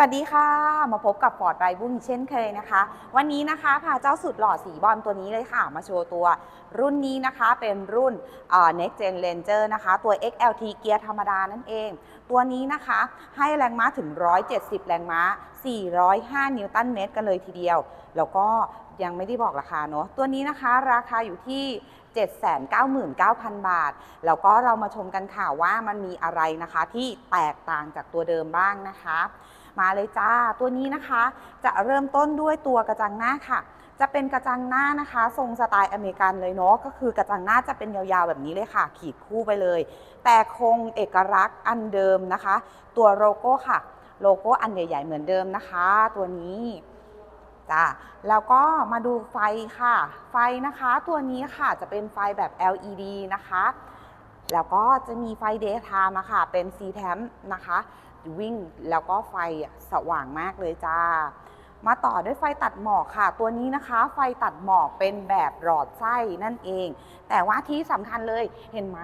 วัสดีค่ะ มาพบกับฟอร์ดไบบุ้งเช่นเคยนะคะ วันนี้นะคะพาเจ้าสุดหล่อสีบอลตัวนี้เลยค่ะ มาโชว์ตัวรุ่นนี้นะคะเป็นรุ่น Next Gen Ranger นะคะ ตัว XLT เกียร์ธรรมดานั่นเอง ตัวนี้นะคะให้แรงม้าถึง 170 แรงม้า 405 นิวตันเมตรกันเลยทีเดียว แล้วก็ยังไม่ได้บอกราคาเนาะตัวนี้นะคะราคาอยู่ที่ 799,000 บาท แล้วก็เรามาชมกันค่ะว่ามันมีอะไรนะคะที่แตกต่างจากตัวเดิมบ้างนะคะ มาเลยจ้า ตัวนี้นะคะ จะเริ่มต้นด้วยตัวกระจังหน้าค่ะ จะเป็นกระจังหน้านะคะ ทรงสไตล์อเมริกันเลยเนาะก็คือกระจังหน้าจะเป็นยาวๆแบบนี้เลยค่ะ ขีดคู่ไปเลย แต่คงเอกลักษณ์อันเดิมนะคะ ตัวโลโก้ค่ะ โลโก้อันใหญ่ๆเหมือนเดิมนะคะ ตัวนี้จ้าแล้วก็มาดูไฟค่ะ ไฟนะคะตัวนี้ค่ะจะเป็นไฟแบบ LED นะคะ แล้วก็จะมีไฟ daytime อะค่ะ เป็น C t a m นะคะ วิ่งแล้วก็ไฟสว่างมากเลยจ้า มาต่อด้วยไฟตัดหมอกค่ะ ตัวนี้นะคะ ไฟตัดหมอกเป็นแบบหลอดไส้นั่นเอง แต่ว่าที่สำคัญเลยเห็นไหม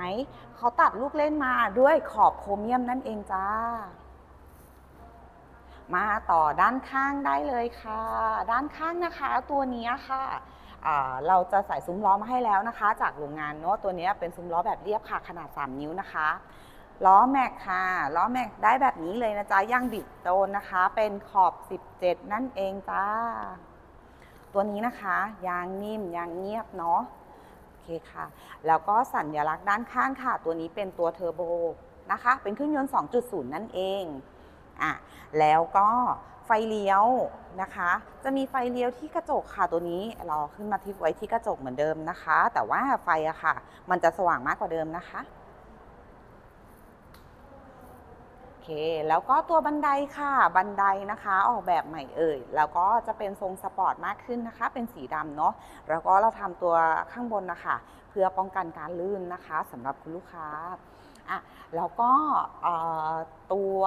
เขาตัดลูกเล่นมาด้วยขอบโครเมียมนั่นเองจ้า มาต่อด้านข้างได้เลยค่ะ ด้านข้างนะคะตัวนี้ค่ะเราจะใส่ซุ้มล้อมาให้แล้วนะคะ จากโรงงานเนาะตัวนี้เป็นซุ้มล้อแบบเรียบค่ะขนาด 3 นิ้วนะคะ ล้อแม็กค่ะ ล้อแม็กได้แบบนี้เลยนะจ๊ะย่างบิดโตนนะคะ เป็นขอบ 17 นั่นเองจ้า ตัวนี้นะคะยางนิ่มยางเงียบเนาะโอเคค่ะ แล้วก็สัญลักษณ์ด้านข้างค่ะ ตัวนี้เป็นตัวเทอร์โบนะคะ เป็นเครื่องยนต์ 2.0 นั่นเองอะแล้วก็ไฟเลี้ยวนะคะ จะมีไฟเลี้ยวที่กระจกค่ะตัวนี้เราขึ้นมาทิปไว้ที่กระจกเหมือนเดิมนะคะ แต่ว่าไฟอะค่ะ มันจะสว่างมากกว่าเดิมนะคะ โอ เค แล้วก็ตัวบันไดค่ะ บันไดนะคะ ออกแบบใหม่เอ่ย แล้วก็จะเป็นทรงสปอร์ตมากขึ้นนะคะ เป็นสีดำเนาะ แล้วก็เราทำตัวข้างบนนะคะ เพื่อป้องกันการลื่นนะคะสำหรับคุณลูกค้าอะแล้วก็ตัว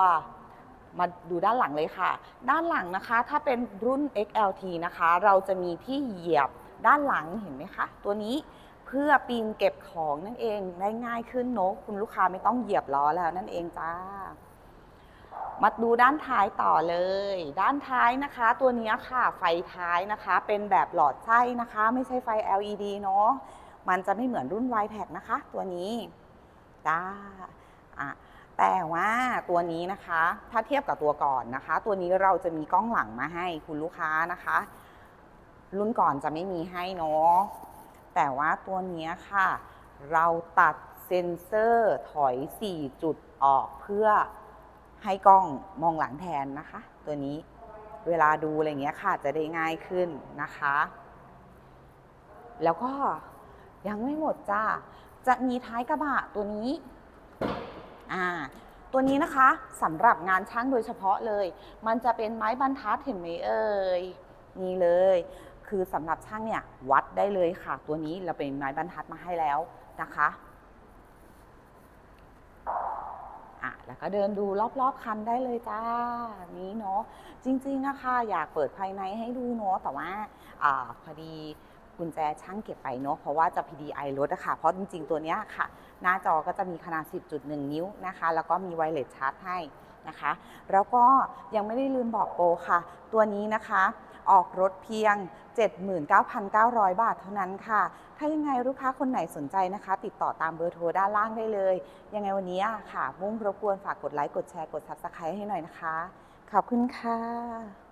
มาดูด้านหลังเลยค่ะ ด้านหลังนะคะ ถ้าเป็นรุ่น XLT นะคะ เราจะมีที่เหยียบด้านหลังเห็นไหมคะ ตัวนี้เพื่อปีนเก็บของนั่นเองได้ง่ายขึ้นเนอะคุณลูกค้าไม่ต้องเหยียบล้อแล้วนั่นเองจ้า มาดูด้านท้ายต่อเลย ด้านท้ายนะคะ ตัวนี้ค่ะ ไฟท้ายนะคะ เป็นแบบหลอดไส้นะคะ ไม่ใช่ไฟ LED เนาะ มันจะไม่เหมือนรุ่น y t e c นะคะ ตัวนี้จ้าอะแต่ว่าตัวนี้นะคะ ถ้าเทียบกับตัวก่อนนะคะ ตัวนี้เราจะมีกล้องหลังมาให้คุณลูกค้านะคะ รุ่นก่อนจะไม่มีให้เนาะ แต่ว่าตัวนี้ค่ะ เราตัดเซ็นเซอร์ถอย 4 จุดออกเพื่อ ให้กล้องมองหลังแทนนะคะ ตัวนี้เวลาดูอะไรเงี้ยค่ะจะได้ง่ายขึ้นนะคะ แล้วก็ยังไม่หมดจ้าจะมีท้ายกระบะตัวนี้อ่าตัวนี้นะคะสำหรับงานช่างโดยเฉพาะเลย มันจะเป็นไม้บรรทัดเห็นไหมเอ่ยนี่เลย คือสำหรับช่างเนี่ยวัดได้เลยค่ะ ตัวนี้เราเป็นไม้บรรทัดมาให้แล้วนะคะ อะแล้วก็เดินดูรอบๆคันได้เลยจ้านี้เนาะจริงๆนะคะอยากเปิดภายในให้ดูเนาะแต่ว่าอพอดีกุญแจช่างเก็บไปเนาะเพราะว่าจะ PDI รถอะค่ะเพราะจริงๆตัวเนี้ยค่ะ หน้าจอก็จะมีขนาด 10.1 นิ้วนะคะ แล้วก็มีไวเลสชาร์จให้นะคะ แล้วก็ยังไม่ได้ลืมบอกโปรค่ะ ตัวนี้นะคะ ออกรถเพียง 79,900 บาทเท่านั้นค่ะ ถ้ายังไงลูกค้าคนไหนสนใจนะคะ ติดต่อตามเบอร์โทรด้านล่างได้เลย ยังไงวันนี้ค่ะ มุ่งรบกวนฝากกดไลค์ กดแชร์ กด Subscribe ให้หน่อยนะคะ ขอบคุณค่ะ